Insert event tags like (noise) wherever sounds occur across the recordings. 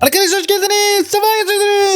Arkadaşlar hoş geldiniz. Sefa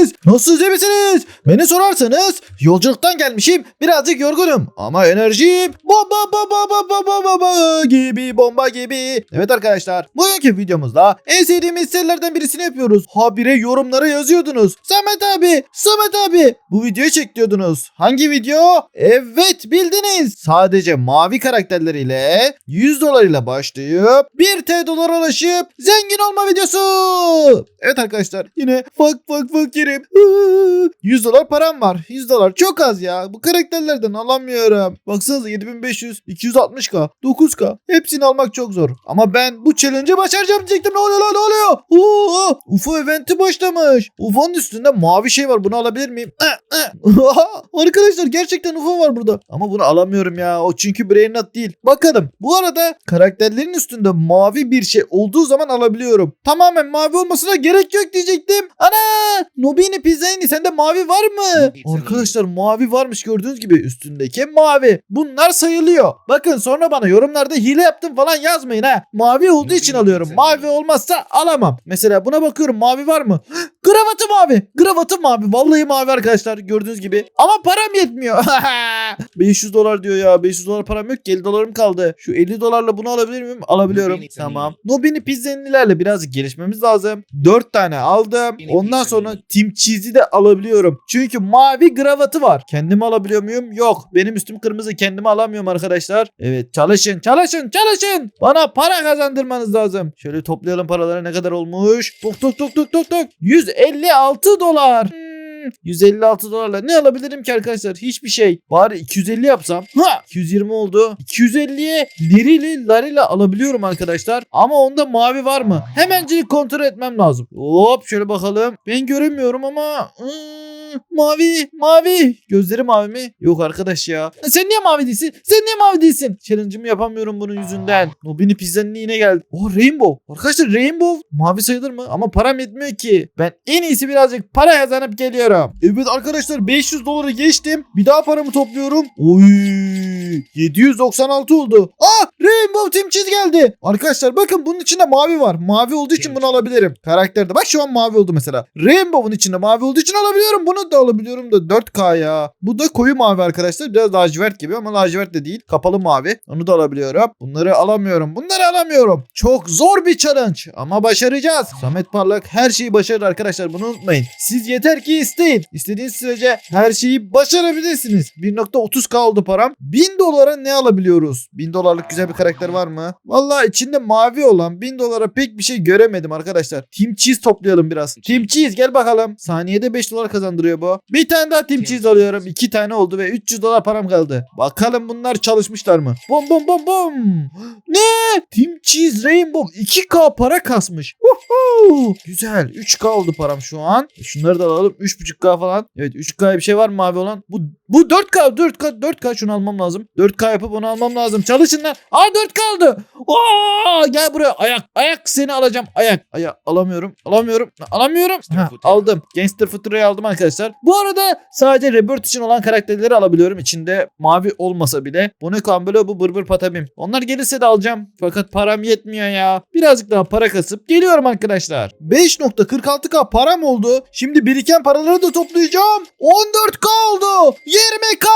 getirdiniz. Nasılsınız iyi misiniz? Beni sorarsanız yolculuktan gelmişim. Birazcık yorgunum. Ama enerjim bomba bomba bomba bomba bomba gibi bomba gibi. Evet arkadaşlar bugünkü videomuzda en sevdiğimiz serilerden birisini yapıyoruz. Habire yorumlara yazıyordunuz. Samet abi, Samet abi bu videoyu çek diyordunuz. Hangi video? Evet bildiniz. Sadece mavi karakterleriyle 100 dolar ile başlayıp 1 T dolar ulaşıp zengin olma videosu. Evet arkadaşlar yine fak fak fakirim. Iıı, 100 dolar param var. 100 dolar çok az ya. Bu karakterlerden alamıyorum. Baksanıza 7500, 260k, 9k. Hepsini almak çok zor. Ama ben bu challenge'ı başaracağım diyecektim. Ne oluyor lan ne oluyor? Oo, UFO eventi başlamış. UFO'nun üstünde mavi şey var. Bunu alabilir miyim? Arkadaşlar gerçekten UFO var burada. Ama bunu alamıyorum ya. O çünkü brain değil. Bakalım. Bu arada karakterlerin üstünde mavi bir şey olduğu zaman alabiliyorum. Tamamen mavi olmasına gerek yok diyecektim. Ana! Nobini Pizzani sende mavi var mı? Arkadaşlar mavi varmış gördüğünüz gibi üstündeki mavi. Bunlar sayılıyor. Bakın sonra bana yorumlarda hile yaptım falan yazmayın ha. Mavi olduğu için alıyorum. Mavi olmazsa alamam. Mesela buna bakıyorum mavi var mı? (gasps) Kravatı mavi. Kravatı mavi. Vallahi mavi arkadaşlar gördüğünüz gibi. Ama param yetmiyor. (laughs) 500 dolar diyor ya. 500 dolar param yok ki 50 dolarım kaldı. Şu 50 dolarla bunu alabilir miyim? Alabiliyorum. Tamam. Nobini pizzenilerle birazcık gelişmemiz lazım. 4 tane aldım. Ondan sonra Team Cheese'i de alabiliyorum. Çünkü mavi kravatı var. Kendimi alabiliyor muyum? Yok. Benim üstüm kırmızı. Kendimi alamıyorum arkadaşlar. Evet çalışın çalışın çalışın. Bana para kazandırmanız lazım. Şöyle toplayalım paraları ne kadar olmuş. Tok tok tok tok tok tok. 156 dolar. Hmm, 156 dolarla ne alabilirim ki arkadaşlar? Hiçbir şey. Bari 250 yapsam. Ha! 220 oldu. 250'ye lirili larila alabiliyorum arkadaşlar. Ama onda mavi var mı? Hemencilik kontrol etmem lazım. Hop şöyle bakalım. Ben göremiyorum ama... Hmm, mavi, mavi. Gözleri mavi mi? Yok arkadaş ya. Sen niye mavi değilsin? Sen niye mavi değilsin? Challenge'ımı yapamıyorum bunun yüzünden. Nobini pizzanın yine geldi. Oh Rainbow. Arkadaşlar Rainbow mavi sayılır mı? Ama param yetmiyor ki. Ben en iyisi birazcık para kazanıp geliyorum. Evet arkadaşlar 500 doları geçtim. Bir daha paramı topluyorum. Oy 796 oldu. Ah Rainbow Team Cheese geldi. Arkadaşlar bakın bunun içinde mavi var. Mavi olduğu için bunu alabilirim. Karakterde bak şu an mavi oldu mesela. Rainbow'un içinde mavi olduğu için alabiliyorum. Bunu da alabiliyorum da 4K ya. Bu da koyu mavi arkadaşlar. Biraz lacivert gibi ama lacivert de değil. Kapalı mavi. Onu da alabiliyorum. Bunları alamıyorum. Bunları alamıyorum. Çok zor bir challenge ama başaracağız. Samet Parlak her şeyi başarır arkadaşlar. Bunu unutmayın. Siz yeter ki isteyin. İstediğiniz sürece her şeyi başarabilirsiniz. 1.30k oldu param. 1000 dolara ne alabiliyoruz? 1000 dolarlık güzel bir karakter var mı? Vallahi içinde mavi olan 1000 dolara pek bir şey göremedim arkadaşlar. Team Cheese toplayalım biraz. Team Cheese gel bakalım. Saniyede 5 dolar kazandırıyor bu. Bir tane daha Team Cheese alıyorum. 2 tane oldu ve 300 dolar param kaldı. Bakalım bunlar çalışmışlar mı? Bom bom bom bom. Ne? Team Cheese Rainbow 2k para kasmış. Woohoo! Güzel. 3k oldu param şu an. Şunları da alalım. 3.5k falan. Evet 3k bir şey var mı mavi olan? Bu bu 4k 4k 4k şunu almam lazım. 4k yapıp onu almam lazım. Çalışın lan. Aa 4k oldu. Oo, gel buraya ayak. Ayak seni alacağım. Ayak. Ayak alamıyorum. Alamıyorum. Alamıyorum. Ha, aldım. Gangster Futuro'yu aldım arkadaşlar. Bu arada sadece Rebirth için olan karakterleri alabiliyorum. İçinde mavi olmasa bile. Bu ne Kambelo bu bırbır patabim. Onlar gelirse de alacağım. Fakat param yetmiyor ya. Birazcık daha para kasıp geliyorum arkadaşlar. 5.46k param oldu. Şimdi biriken paraları da toplayacağım. 14k oldu. 20k.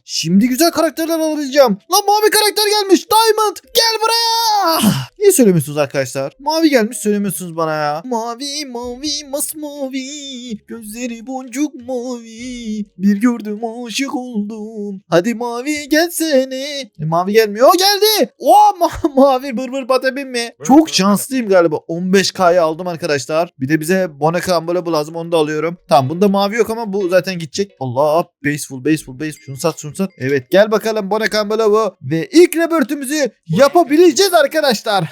(laughs) Şimdi güzel karakterler alabileceğim. Lan mavi karakter gelmiş. Diamond gel buraya. (laughs) Niye söylemiyorsunuz arkadaşlar? Mavi gelmiş söylemiyorsunuz bana ya. Mavi mavi masmavi. Gözleri boncuk mavi. Bir gördüm aşık oldum. Hadi mavi gelsene. E, mavi gelmiyor. O geldi. O (laughs) ma- mavi bır bır patabim mi? Çok şanslıyım galiba. 15k'yı aldım arkadaşlar. Bir de bize Boneka Ambola lazım onu da alıyorum. Tamam bunda mavi yok ama bu zaten gidecek. Allah baseful baseful base. Şunu sat şunu sat. Evet gel bakalım Boneka Ambola bu. Ve ilk rebirth'ümüzü yapabileceğiz arkadaşlar. (laughs)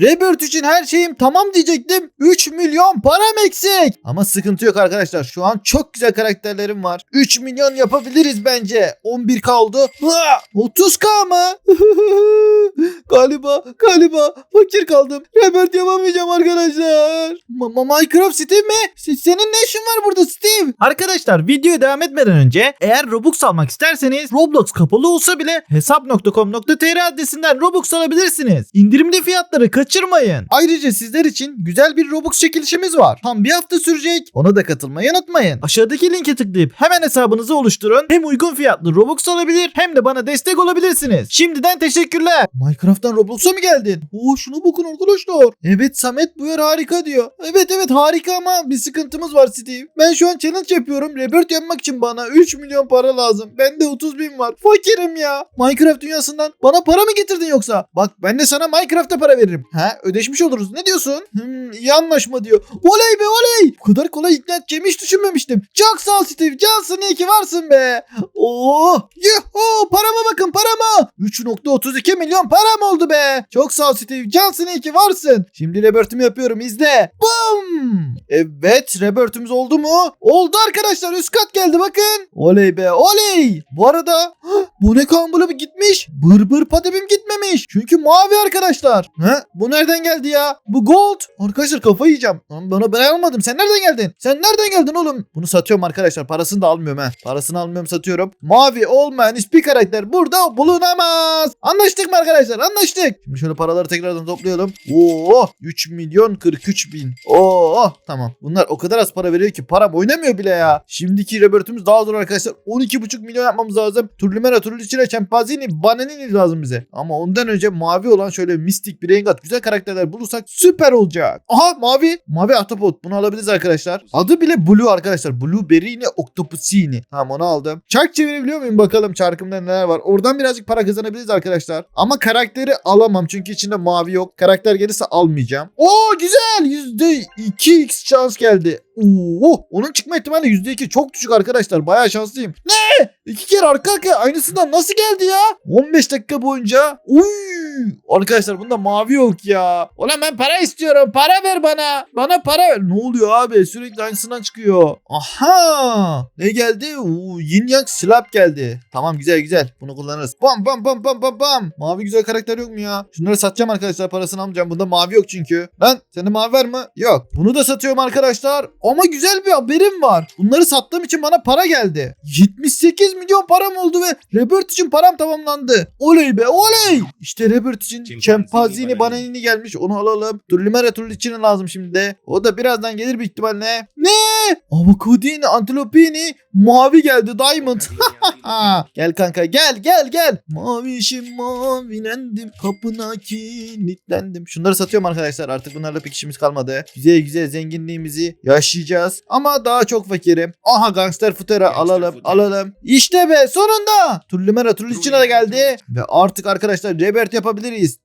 Rebirth için her şeyim tamam diyecektim. 3 milyon param eksik. Ama sıkıntı yok arkadaşlar. Şu an çok güzel karakterlerim var. 3 milyon yapabiliriz bence. 11k oldu. Ha, 30k mı? (laughs) galiba galiba fakir kaldım. Rebirth yapamayacağım arkadaşlar. Ma- Minecraft Steve mi? Se- Senin ne işin var burada Steve? Arkadaşlar videoya devam etmeden önce eğer Robux almak isterseniz Roblox kapalı olsa bile hesap.com.tr adresinden Robux alabilirsiniz. İndirimli fiyatları kaçırmayın. Ayrıca sizler için güzel bir Robux çekilişimiz var. Tam bir hafta sürecek. Ona da katılmayı unutmayın. Aşağıdaki linke tıklayıp hemen hesabınızı oluşturun. Hem uygun fiyatlı Robux alabilir hem de bana destek olabilirsiniz. Şimdiden teşekkürler. Minecraft'tan Roblox'a mı geldin? Oo şunu bakın arkadaşlar. Evet Samet bu yer harika diyor. Evet evet harika ama bir sıkıntımız var Steve. Ben şu an challenge yapıyorum. Rebirth yapmak için bana 3 milyon para lazım. Bende 30 bin var. Fakirim ya. Minecraft dünyasından bana para mı getirdin yoksa? Bak ben de sana Minecraft'ta para veririm. Ha ödeşmiş oluruz. Ne diyorsun? Hmm, iyi anlaşma diyor. Oley be oley. Kadar kolay ikna edeceğimi hiç düşünmemiştim. Çok sağ ol Steve. Cansın iyi ki varsın be. Oo, yuhu parama bakın parama. 3.32 milyon param oldu be. Çok sağ ol Steve. Cansın iyi ki varsın. Şimdi rebirth'ümü yapıyorum izle. Bum. Evet rebirth'ümüz oldu mu? Oldu arkadaşlar üst kat geldi bakın. Oley be oley. Bu arada bu ne kambulu gitmiş. Bır bır patebim gitmemiş. Çünkü mavi arkadaşlar. Ha? Bu nereden geldi ya? Bu gold. Arkadaşlar kafayı yiyeceğim. Lan bana ben almadım. Sen nereden geldin? Sen nereden geldin oğlum? Bunu satıyorum arkadaşlar. Parasını da almıyorum ha. Parasını almıyorum satıyorum. Mavi olmayan hiçbir karakter burada bulunamaz. Anlaştık mı arkadaşlar? Anlaştık. Şimdi şöyle paraları tekrardan toplayalım. Oo 3 milyon 43 bin. Oo tamam. Bunlar o kadar az para veriyor ki param oynamıyor bile ya. Şimdiki rebirth'ümüz daha zor arkadaşlar. 12,5 milyon yapmamız lazım. Turlimera Turlicine Çempazini Bananini lazım bize. Ama ondan önce mavi olan şöyle mistik bir rengat güzel karakterler bulursak süper olacak. Aha mavi. Mavi ahtapot. Bunu alabiliriz. Adı bile Blue arkadaşlar. Blueberry Octopusini. Tamam onu aldım. Çark çevirebiliyor muyum bakalım çarkımda neler var. Oradan birazcık para kazanabiliriz arkadaşlar. Ama karakteri alamam çünkü içinde mavi yok. Karakter gelirse almayacağım. Oo güzel. %2x şans geldi. Oo, onun çıkma ihtimali %2 çok düşük arkadaşlar. Bayağı şanslıyım. Ne? İki kere arka arkaya aynısından nasıl geldi ya? 15 dakika boyunca. Uy! Arkadaşlar bunda mavi yok ya. Ulan ben para istiyorum. Para ver bana. Bana para ver. Ne oluyor abi? Sürekli aynısından çıkıyor. Aha! Ne geldi? Oo, yin yang slap geldi. Tamam güzel güzel. Bunu kullanırız. Bam bam bam bam bam bam. Mavi güzel karakter yok mu ya? Şunları satacağım arkadaşlar. Parasını almayacağım. Bunda mavi yok çünkü. Lan sende mavi var mı? Yok. Bunu da satıyorum arkadaşlar. Ama güzel bir haberim var. Bunları sattığım için bana para geldi. 78 milyon param oldu ve Rebirth için param tamamlandı. Oley be oley. İşte Rebirth için Çempazini bananini. Gelmiş. Onu alalım. Turlimera Turlicini lazım şimdi de. O da birazdan gelir büyük ihtimalle. Ne? Avokadini, Antilopini, mavi geldi. Diamond. (laughs) Gel kanka gel gel gel. Mavişim mavilendim kapına kilitlendim. Şunları satıyorum arkadaşlar artık bunlarla pek işimiz kalmadı. Güzel güzel zenginliğimizi yaşayacağız. Ama daha çok fakirim. Aha gangster futera Gangster alalım futera. alalım. İşte be sonunda. Turlimera Turlicina da geldi. Ve artık arkadaşlar Rebirth yapabiliriz.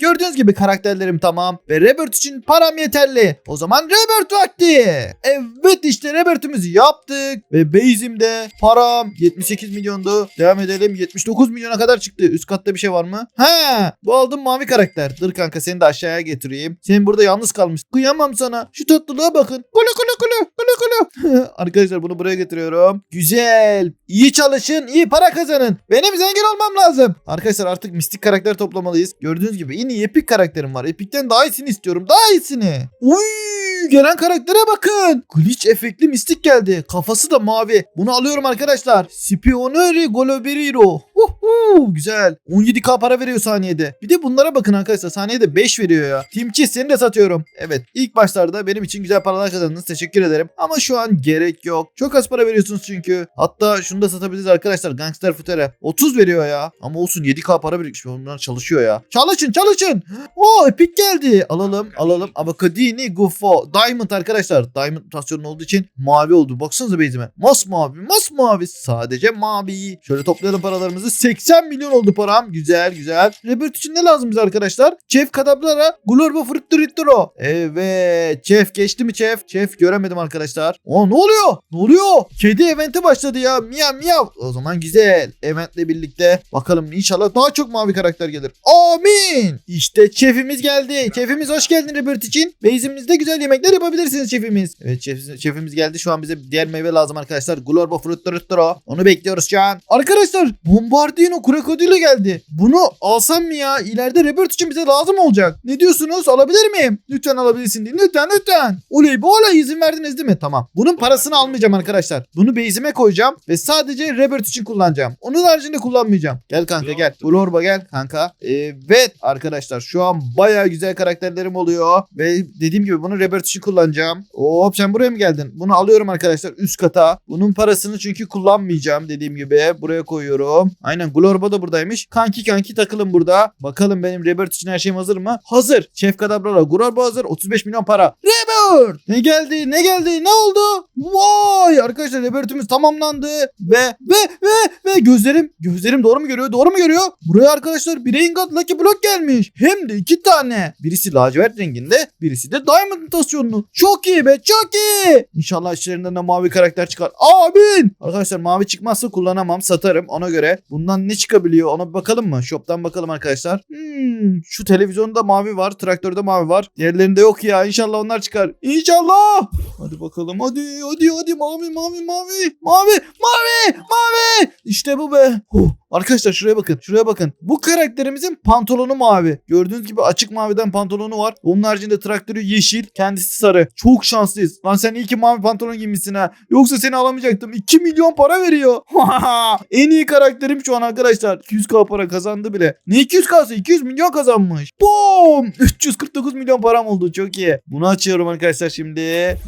Gördüğünüz gibi karakterlerim tamam. Ve Rebirth için param yeterli. O zaman Rebirth vakti. Evet işte Rebirth'ümüzü yaptık. Ve base'imde param 78 milyondu. Devam edelim. 79 milyona kadar çıktı. Üst katta bir şey var mı? He. Bu aldım mavi karakter. Dur kanka seni de aşağıya getireyim. Sen burada yalnız kalmış. Kıyamam sana. Şu tatlılığa bakın. Kulu kulu kulu. Kulu. (laughs) Arkadaşlar bunu buraya getiriyorum. Güzel. İyi çalışın. iyi para kazanın. Benim zengin olmam lazım. Arkadaşlar artık mistik karakter toplamalıyız. Gördüğünüz gibi yine epik karakterim var. Epikten daha iyisini istiyorum. Daha iyisini. Uy, gelen karaktere bakın. Glitch efektli mistik geldi. Kafası da mavi. Bunu alıyorum arkadaşlar. Spioneri Goloberiro. Uhu, güzel. 17k para veriyor saniyede. Bir de bunlara bakın arkadaşlar. Saniyede 5 veriyor ya. Timçi seni de satıyorum. Evet. ilk başlarda benim için güzel paralar kazandınız. Teşekkür ederim. Ama şu an gerek yok. Çok az para veriyorsunuz çünkü. Hatta şunu da satabiliriz arkadaşlar. Gangster Futere. 30 veriyor ya. Ama olsun 7k para birikmiş. Bunlar çalışıyor ya. Çalışın çalışın. Oo epik geldi. Alalım alalım. Avokadini Gufo. Diamond arkadaşlar. Diamond mutasyonu olduğu için mavi oldu. Baksanıza base'ime. Masmavi masmavi. Sadece mavi. Şöyle toplayalım paralarımızı. oldu. 80 milyon oldu param. Güzel güzel. Rebirth için ne lazım bize arkadaşlar? Chef Kadablara Glorbo Frutturitturo. Evet. Chef geçti mi Chef? Chef göremedim arkadaşlar. Aa ne oluyor? Ne oluyor? Kedi eventi başladı ya. Miyav miyav. O zaman güzel. Eventle birlikte. Bakalım inşallah daha çok mavi karakter gelir. Amin. İşte şefimiz geldi. Şefimiz hoş geldin Rebirth için. Base'imizde güzel yemekler yapabilirsiniz şefimiz. Evet şef, şefimiz geldi. Şu an bize diğer meyve lazım arkadaşlar. Glorbo Frutturitturo. Onu bekliyoruz şu an. Arkadaşlar Bombardino Krokodilo geldi. Bunu alsam mı ya? İleride Rebirth için bize lazım olacak. Ne diyorsunuz? Alabilir miyim? Lütfen alabilirsin diye. Lütfen lütfen. Oley bu olay izin verdiniz değil mi? Tamam. Bunun parasını almayacağım arkadaşlar. Bunu base'ime koyacağım ve sadece Rebirth için kullanacağım. Onun haricinde kullanmayacağım. Gel kanka gel. Glorba gel kanka. Evet arkadaşlar şu an baya güzel karakterlerim oluyor. Ve dediğim gibi bunu Rebirth için kullanacağım. Hop sen buraya mı geldin? Bunu alıyorum arkadaşlar üst kata. Bunun parasını çünkü kullanmayacağım dediğim gibi. Buraya koyuyorum. Aynen Glorba da buradaymış. Kanki kanki takılın burada. Bakalım benim Rebirth için her şeyim hazır mı? Hazır. Chef Kadabra'la Glorba hazır. 35 milyon para. Rebirth! Ne geldi? Ne geldi? Ne oldu? Vay! Arkadaşlar Rebirth'ümüz tamamlandı. Ve ve ve ve gözlerim gözlerim doğru mu görüyor? Doğru mu görüyor? Buraya arkadaşlar bir Rengat Lucky Block gelmiş. Hem de iki tane. Birisi lacivert renginde, birisi de Diamond mutasyonlu. Çok iyi be, çok iyi. İnşallah içlerinden de mavi karakter çıkar. Amin. Arkadaşlar mavi çıkmazsa kullanamam, satarım ona göre. Bundan ne çıkabiliyor ona bir bakalım mı? Shop'tan bakalım arkadaşlar. Hmm, şu televizyonda mavi var, traktörde mavi var. Diğerlerinde yok ya. İnşallah onlar çıkar. İnşallah. Hadi bakalım. Hadi hadi hadi mavi mavi mavi. Mavi mavi mavi. İşte bu be. Huh. Arkadaşlar şuraya bakın. Şuraya bakın. Bu karakterimizin pantolonu mavi. Gördüğünüz gibi açık maviden pantolonu var. Onun haricinde traktörü yeşil. Kendisi sarı. Çok şanslıyız. Lan sen iyi ki mavi pantolon giymişsin ha. Yoksa seni alamayacaktım. 2 milyon para veriyor. (laughs) en iyi karakterim şu an arkadaşlar. 200k para kazandı bile. Ne 200k'sı? 200 milyon kazanmış. Boom! 349 milyon param oldu. Çok iyi. Bunu açıyorum arkadaşlar şimdi.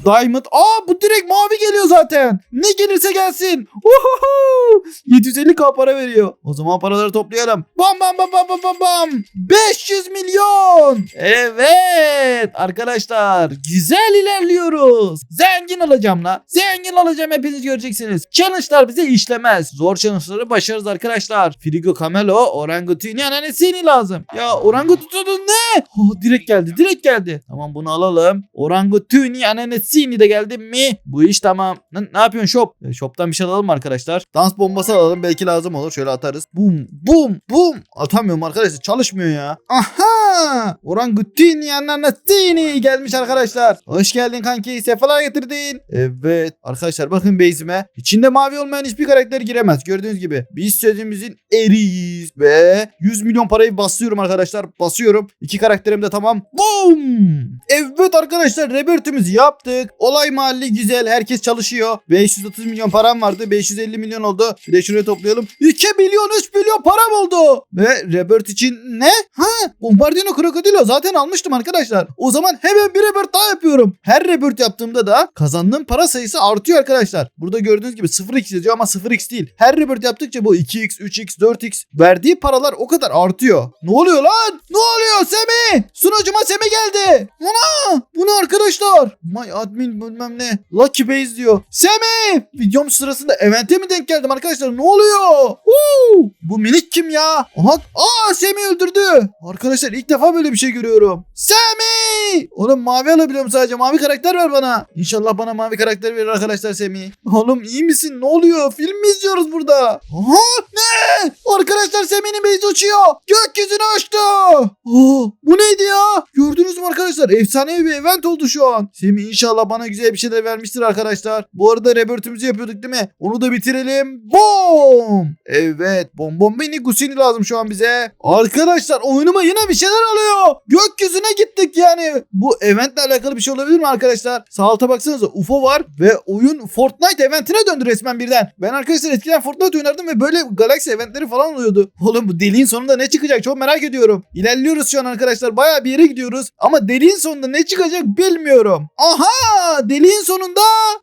Diamond. Aa bu direkt mavi geliyor zaten. Ne gelirse gelsin. Uhuhu! 750k para veriyor. O zaman paraları toplayalım. Bam bam bam bam bam bam bam. 500 milyon. Evet arkadaşlar güzel ilerliyoruz. Zengin olacağım la. Zengin olacağım hepiniz göreceksiniz. Challenge'lar bize işlemez. Zor challenge'ları başarırız arkadaşlar. Frigo Camelo orangutini annesini lazım. Ya orangutanın ne? Oh, direkt geldi direkt geldi. Tamam bunu alalım. Orangutini annesini de geldi mi? Bu iş tamam. Ne, ne yapıyorsun shop? E, shop'tan bir şey alalım arkadaşlar? Dans bombası alalım belki lazım olur. Şöyle atarız. Bum bum bum. Atamıyorum arkadaşlar çalışmıyor ya. Aha! Orangutini annesini gelmiş arkadaşlar. Hoş geldin kanki. Sefalar getirdin. Evet arkadaşlar bakın base'ime. İçinde mavi olmayan hiçbir karakter giremez. Gördüğünüz gibi. Biz sözümüzün eriyiz. Ve 100 milyon parayı basıyorum arkadaşlar. Basıyorum. İki karakterim de tamam. Boom! Evet arkadaşlar Rebirth'ümüzü yaptık. Olay mahalli güzel. Herkes çalışıyor. 530 milyon param vardı. 550 milyon oldu. Bir de şuraya toplayalım. 2 milyon 3 milyon param oldu. Ve Rebirth için ne? Ha Bombardino Krokodilo zaten almıştım arkadaşlar. O zaman hemen bir Rebirth daha yapıyorum. Her Rebirth yaptığımda da kazandığım para sayısı artıyor arkadaşlar. Burada gördüğünüz gibi 0x yazıyor ama 0x değil. Her Rebirth yaptıkça bu 2x, 3x, 4x verdiği paralar o kadar artıyor. Ne oluyor lan? Ne oluyor Semih? Sunucuma Semih geldi. Ana! Bu ne arkadaşlar? My admin bilmem ne. Lucky Base diyor. Semih! Videom sırasında evente mi denk geldim arkadaşlar? Ne oluyor? Woo! Bu minik kim ya? Aha! Aa Semih öldürdü. Arkadaşlar ilk defa böyle bir şey görüyorum. Semih! Oğlum mavi alabiliyorum sadece. Mavi karakter ver bana. İnşallah bana mavi karakter verir arkadaşlar Semih. Oğlum iyi misin? Ne oluyor? Film mi izliyoruz burada? Aha! Ne? Arkadaşlar Semih'in bezi uçuyor. Gökyüzüne uçtu. Oo, bu neydi ya? Gördünüz mü arkadaşlar? Efsanevi bir event oldu şu an. Semih inşallah bana güzel bir şeyler vermiştir arkadaşlar. Bu arada Rebirth'ümüzü yapıyorduk değil mi? Onu da bitirelim. Boom! Evet. Bom bom beni Gusini lazım şu an bize. Arkadaşlar oyunuma yine bir şeyler oluyor. Gökyüzüne gittik yani. Bu eventle alakalı bir şey olabilir mi arkadaşlar? Sağ alta baksanıza UFO var ve oyun Fortnite eventine döndü resmen birden. Ben arkadaşlar eskiden Fortnite oynardım ve böyle Galaxy eventleri falan oluyordu. Oğlum bu deliğin sonunda ne çıkacak çok merak ediyorum. İlerliyoruz şu an arkadaşlar. Baya bir yere gidiyoruz. Ama deliğin sonunda ne çıkacak bilmiyorum. Aha! Deliğin sonunda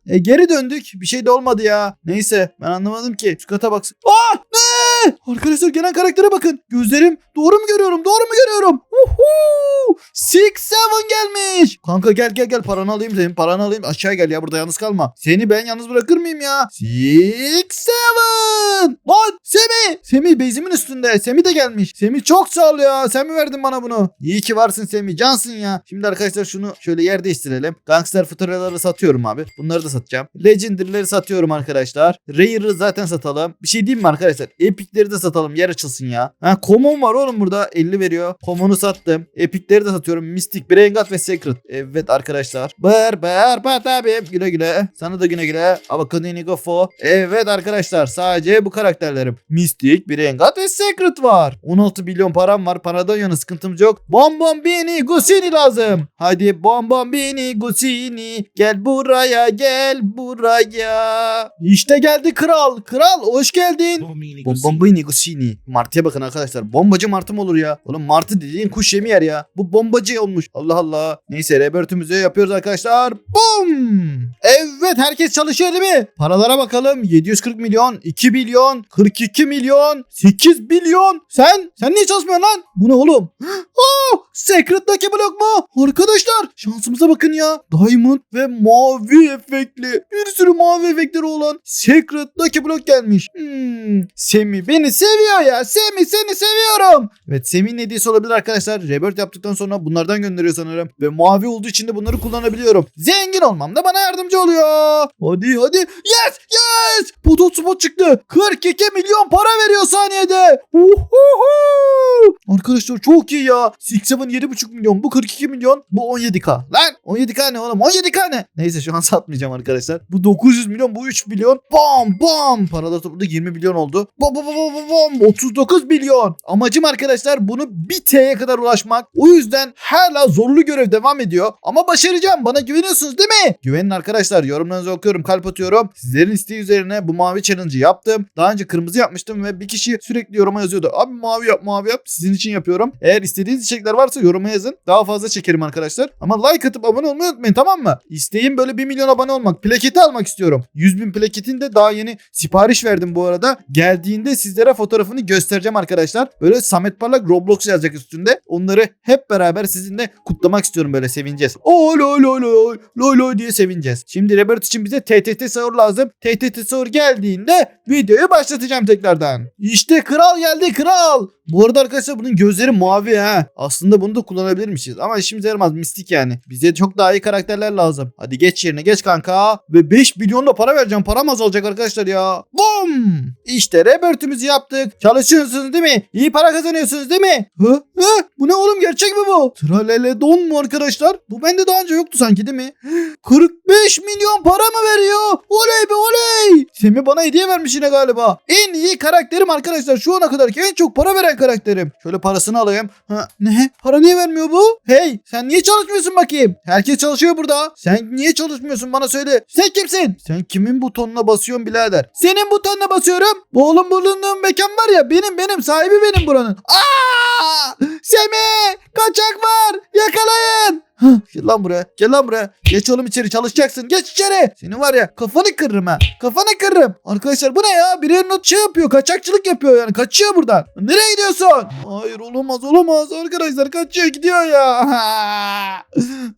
e, geri döndük. Bir şey de olmadı ya. Neyse ben anlamadım ki. Şu kata baksın. Ah! Ne? Arkadaşlar gelen karaktere bakın. Gözlerim doğru mu görüyorum? Doğru mu görüyorum? Uhu! 80 Seven gelmiş. Kanka gel gel gel paranı alayım senin paranı alayım. Aşağı gel ya burada yalnız kalma. Seni ben yalnız bırakır mıyım ya? Six Seven. Lan Semih. Semih bezimin üstünde. Semih de gelmiş. Semih çok sağ ol ya. Sen mi verdin bana bunu? İyi ki varsın Semih. Cansın ya. Şimdi arkadaşlar şunu şöyle yer değiştirelim. Gangster futuraları satıyorum abi. Bunları da satacağım. Legendary'leri satıyorum arkadaşlar. Rare'ı zaten satalım. Bir şey diyeyim mi arkadaşlar? Epic'leri de satalım. Yer açılsın ya. Ha common var oğlum burada. 50 veriyor. Common'u sattım. Epic'leri de satıyorum. Mystic, Braingat ve Secret. Evet arkadaşlar. Ber ber pat abi. Güle güle. Sana da güle güle. Avakadini gofo. Evet arkadaşlar. Sadece bu karakterlerim. Mystic, Braingat ve Secret var. 16 milyon param var. Paradan yana sıkıntımız yok. Bom bom bini gusini lazım. Hadi bom bom bini gusini. Gel buraya gel buraya. İşte geldi kral. Kral hoş geldin. Bombombi Gusini. Martıya bakın arkadaşlar. Bombacı martı mı olur ya? Oğlum martı dediğin kuş yemi yer ya. Bu bombacı olmuş. Allah Allah. Neyse rebörtümüzü yapıyoruz arkadaşlar. Bum. Evet herkes çalışıyor değil mi? Paralara bakalım. 740 milyon, 2 milyon, 42 milyon, 8 milyon. Sen? Sen niye çalışmıyorsun lan? Bu ne oğlum? (gasps) Oh, Secret'taki blok mu? Arkadaşlar şansımıza bakın ya. Diamond ve mavi efektli. Bir sürü mavi efektleri olan Secret'taki blok gelmiş. Hmm, Semi beni seviyor ya. Semi seni seviyorum. Evet Semi'nin hediyesi olabilir arkadaşlar. Rebirth yaptıktan sonra bunlardan gönderiyor sanırım. Ve mavi olduğu için de bunları kullanabiliyorum. Zengin olmam da bana yardımcı oluyor. Hadi hadi. Yes yes. Potot spot çıktı. 42 milyon para veriyor saniyede. Uhuhu. Arkadaşlar çok iyi ya. Six Seven 7,5 milyon. Bu 42 milyon. Bu 17k. Lan 17k ne oğlum? 17k ne? Neyse şu an (laughs) satmayacağım arkadaşlar. Bu 900 milyon. Bu 3 milyon. Bam bam. Paralar topladı 20 milyon oldu. Bam bam bam bam bam. 39 milyon. Amacım arkadaşlar bunu 1 T'ye kadar ulaşmak. O yüzden hala zorlu görev devam ediyor. Ama başaracağım. Bana güveniyorsunuz değil mi? Güvenin arkadaşlar. Yorumlarınızı okuyorum. Kalp atıyorum. Sizlerin isteği üzerine bu mavi challenge'ı yaptım. Daha önce kırmızı yapmıştım ve bir kişi sürekli yoruma yazıyordu. Abi mavi yap mavi yap. Sizin için yapıyorum. Eğer istediğiniz içerikler varsa yoruma yazın. Daha fazla çekerim arkadaşlar. Ama like atıp abone olmayı unutmayın tamam mı? İsteğim böyle 1 milyon abone olmak. Plaketi almak istiyorum. 100 bin plaketin de daha yeni sipariş verdim bu arada. Geldiğinde sizlere fotoğrafını göstereceğim arkadaşlar. Böyle Samet Parlak Roblox yazacak üstünde. Onları hep beraber sizinle kutlamak istiyorum böyle sevineceğiz. Oo lo lo lo lo lo diye sevineceğiz. Şimdi Rebirth için bize TTT sahur lazım. TTT sahur geldiğinde videoyu başlatacağım tekrardan. İşte kral geldi kral. Bu arada arkadaşlar bunun gözleri mavi ha. Aslında bunu da kullanabilirmişiz. Ama işimize yaramaz mistik yani. Bize çok daha iyi karakterler lazım. Hadi geç yerine geç kanka. Ve 5 milyon da para vereceğim. Param azalacak arkadaşlar ya. Bum. İşte rebirth'ümüzü yaptık. Çalışıyorsunuz değil mi? İyi para kazanıyorsunuz değil mi? Hı? Hı? Bu ne oğlum gerçek mi bu? Tralele don mu arkadaşlar? Bu bende daha önce yoktu sanki değil mi? 45 milyon para mı veriyor? Oley be oley. Semih bana hediye vermiş yine galiba. En iyi karakterim arkadaşlar. Şu ana kadarki en çok para veren karakterim. Şöyle parasını alayım. Ha, ne? Para niye vermiyor bu? Hey sen niye çalışmıyorsun bakayım? Herkes çalışıyor burada. Sen niye çalışmıyorsun bana söyle. Sen kimsin? Sen kimin butonuna basıyorsun birader? Senin butonuna basıyorum. Bu oğlum bulunduğum mekan var ya benim benim sahibi benim buranın. Aa! Semih! Kaçak var! Yakalayın! Gel lan buraya. Gel lan buraya. Geç oğlum içeri çalışacaksın. Geç içeri. Senin var ya kafanı kırırım ha. Kafanı kırırım. Arkadaşlar bu ne ya? Biri not şey yapıyor. Kaçakçılık yapıyor yani. Kaçıyor buradan. Nereye gidiyorsun? Hayır olamaz olamaz. Arkadaşlar kaçıyor gidiyor ya. (laughs)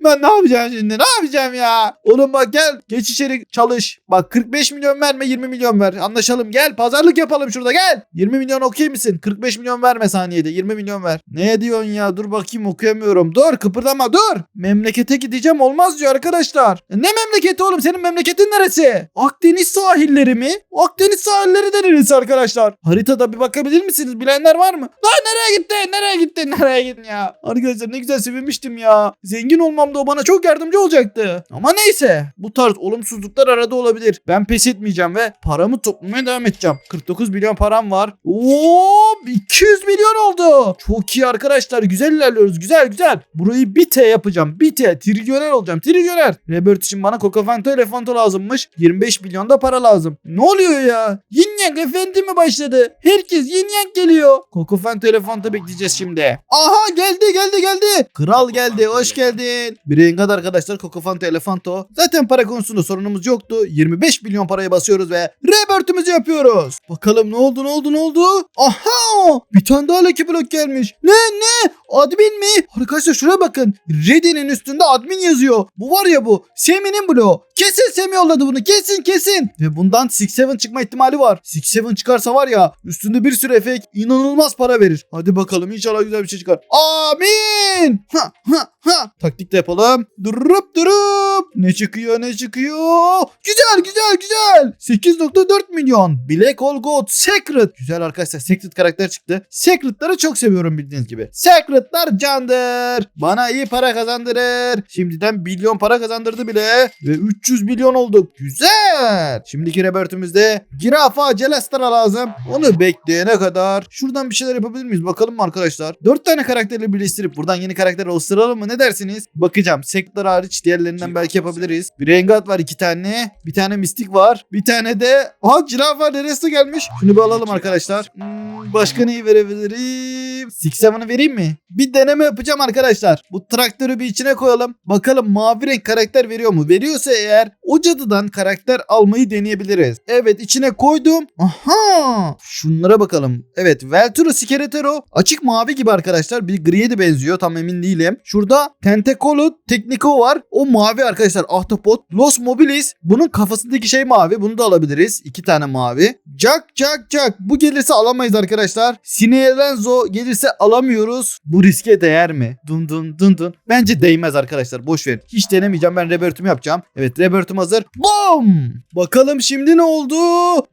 ben ne yapacağım şimdi? Ne yapacağım ya? Oğlum bak gel. Geç içeri çalış. Bak 45 milyon verme 20 milyon ver. Anlaşalım gel. Pazarlık yapalım şurada gel. 20 milyon okey misin? 45 milyon verme saniyede. 20 milyon ver. Ne diyorsun ya? Dur bakayım okuyamıyorum. Dur kıpırdama dur. Memlekete gideceğim olmaz diyor arkadaşlar. Ne memleketi oğlum? Senin memleketin neresi? Akdeniz sahilleri mi? Akdeniz sahilleri de neresi arkadaşlar? Haritada bir bakabilir misiniz? Bilenler var mı? Lan nereye gitti? Nereye gitti? (laughs) Nereye gittin ya? Arkadaşlar ne güzel sevinmiştim ya. Zengin olmamda o bana çok yardımcı olacaktı. Ama neyse. Bu tarz olumsuzluklar arada olabilir. Ben pes etmeyeceğim ve paramı toplamaya devam edeceğim. 49 milyon param var. Oo 200 milyon oldu. Çok iyi arkadaşlar. Güzel ilerliyoruz. Güzel güzel. Burayı bir T yapacağım. Bir T. Trilyoner olacağım. Trilyoner. Rebirth için bana Coca Fanta Elefanto lazımmış. 25 milyon da para lazım. Ne oluyor ya? Yin Yang efendi mi başladı? Herkes Yin Yang geliyor. Coca Fanta Elefanto bekleyeceğiz şimdi. Aha geldi geldi geldi. Kral geldi. Hoş geldin. Braingat arkadaşlar Cocofanto Elefanto. Zaten para konusunda sorunumuz yoktu. 25 milyon parayı basıyoruz ve rebirth'ümüzü yapıyoruz. Bakalım ne oldu ne oldu ne oldu? Aha! Bir tane daha Lucky Block gelmiş. Ne ne? Admin mi? Arkadaşlar şuraya bakın. Ready'nin üstünde admin yazıyor. Bu var ya bu. Semi'nin bloğu. Kesin Semi yolladı bunu. Kesin kesin. Ve bundan 6-7 çıkma ihtimali var. 6-7 çıkarsa var ya üstünde bir sürü efekt inanılmaz para verir. Hadi bakalım inşallah güzel bir şey çıkar. Amin. Ha ha ha. Taktik de yapalım. Durup durup. Ne çıkıyor ne çıkıyor? Güzel güzel güzel. 8.4 milyon. Black Hole Gold Secret. Güzel arkadaşlar Secret karakter çıktı. Secret'ları çok seviyorum bildiğiniz gibi. Secret'lar candır. Bana iyi para kazandırır. Şimdiden milyon para kazandırdı bile. Ve 300 milyon olduk. Güzel. Şimdiki rebirth'ümüzde Girafa Celestra lazım. Onu bekleyene kadar şuradan bir şeyler yapabilir miyiz? Bakalım mı arkadaşlar? 4 tane karakterle birleştirip buradan yeni karakter oluşturalım mı? Ne dersiniz? Bakacağım. Sector hariç diğerlerinden belki yapabiliriz. Bir Rengat var iki tane. Bir tane Mistik var. Bir tane de... Aha Girafa neresi gelmiş? Şunu bir alalım arkadaşlar. Hmm, başka neyi verebilirim? Six Seven'ı vereyim mi? Bir deneme yapacağım arkadaşlar. Bu traktörü bir içine koyalım. Bakalım mavi renk karakter veriyor mu? Veriyorsa eğer o cadıdan karakter almayı deneyebiliriz. Evet içine koydum. Aha! Şunlara bakalım. Evet Velturo Skeletero açık mavi gibi arkadaşlar. Bir griye de benziyor. Tam emin değilim. Şurada Tentacolo Tekniko var. O mavi arkadaşlar. Ahtapot. Los Mobilis. Bunun kafasındaki şey mavi. Bunu da alabiliriz. İki tane mavi. Jack Jack Jack. Bu gelirse alamayız arkadaşlar. Sinelenzo gelirse alamıyoruz. Bu riske değer mi? Dun dun dun dun. Bence değmez arkadaşlar. Boş verin. Hiç denemeyeceğim. Ben rebirth'ümü yapacağım. Evet rebirth'üm hazır. Bum! Bakalım şimdi ne oldu?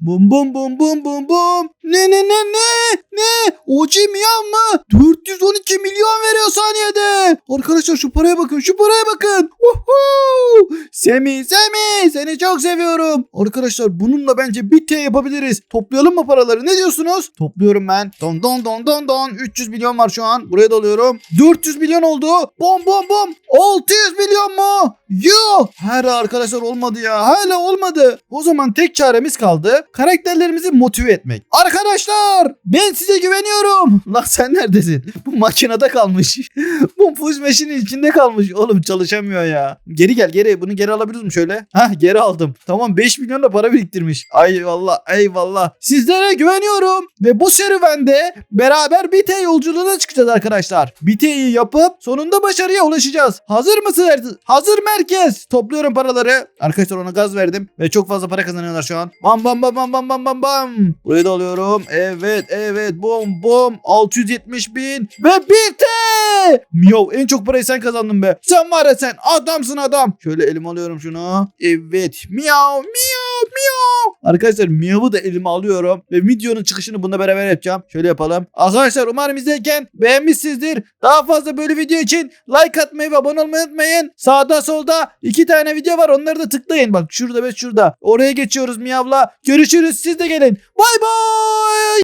Bum bum bum bum bum bum. Ne ne ne ne? Ne? OG Miyav mı? 412 milyon veriyor saniyede. Arkadaşlar şu paraya bakın. Şu paraya bakın. Uhu! Semi Semi seni çok seviyorum. Arkadaşlar bununla bence bir T yapabiliriz. Toplayalım mı paraları? Ne diyorsunuz? Topluyorum ben. Don don don don don. 300 milyon var şu an. Buraya dalıyorum. 400 milyon oldu. Bom bom bom. 600 milyon mu? Yo. Hala arkadaşlar olmadı ya. Hala olmadı. O zaman tek çaremiz kaldı. Karakterlerimizi motive etmek. Arkadaşlar ben size güveniyorum. (laughs) Lan sen neredesin? Bu makinede kalmış. (laughs) Bu push machine'in içinde kalmış. Oğlum çalışamıyor ya. Geri gel geri. Bunu geri alabiliriz mi şöyle? Hah geri aldım. Tamam 5 milyon da para biriktirmiş. Eyvallah eyvallah. Sizlere güveniyorum. Ve bu serüvende beraber BT yolculuğuna çıkacağız arkadaşlar. BT'yi yapıp sonunda başarıya ulaşacağız. Hazır mısınız? Hazır merkez. Topluyorum paraları. Arkadaşlar ona gaz verdim. Ve çok fazla para kazanıyorlar şu an. Bam bam bam bam bam bam bam bam. Burayı da alıyorum. Evet evet bom bom. 670 bin. Ve BT. Miyav en çok parayı sen kazandın be. Sen var ya sen adamsın adam. Şöyle elim alıyorum şunu. Evet. Miyav miyav miyav. Arkadaşlar Miyav'ı da elime alıyorum. Ve videonun çıkışını bununla beraber yapacağım. Şöyle yapalım. Arkadaşlar umarım izlerken beğenmişsinizdir. Daha fazla böyle video için like atmayı ve abone olmayı unutmayın. Sağda solda iki tane video var. Onları da tıklayın. Bak şurada ve şurada. Oraya geçiyoruz Miyav'la. Görüşürüz. Siz de gelin. Bay bay.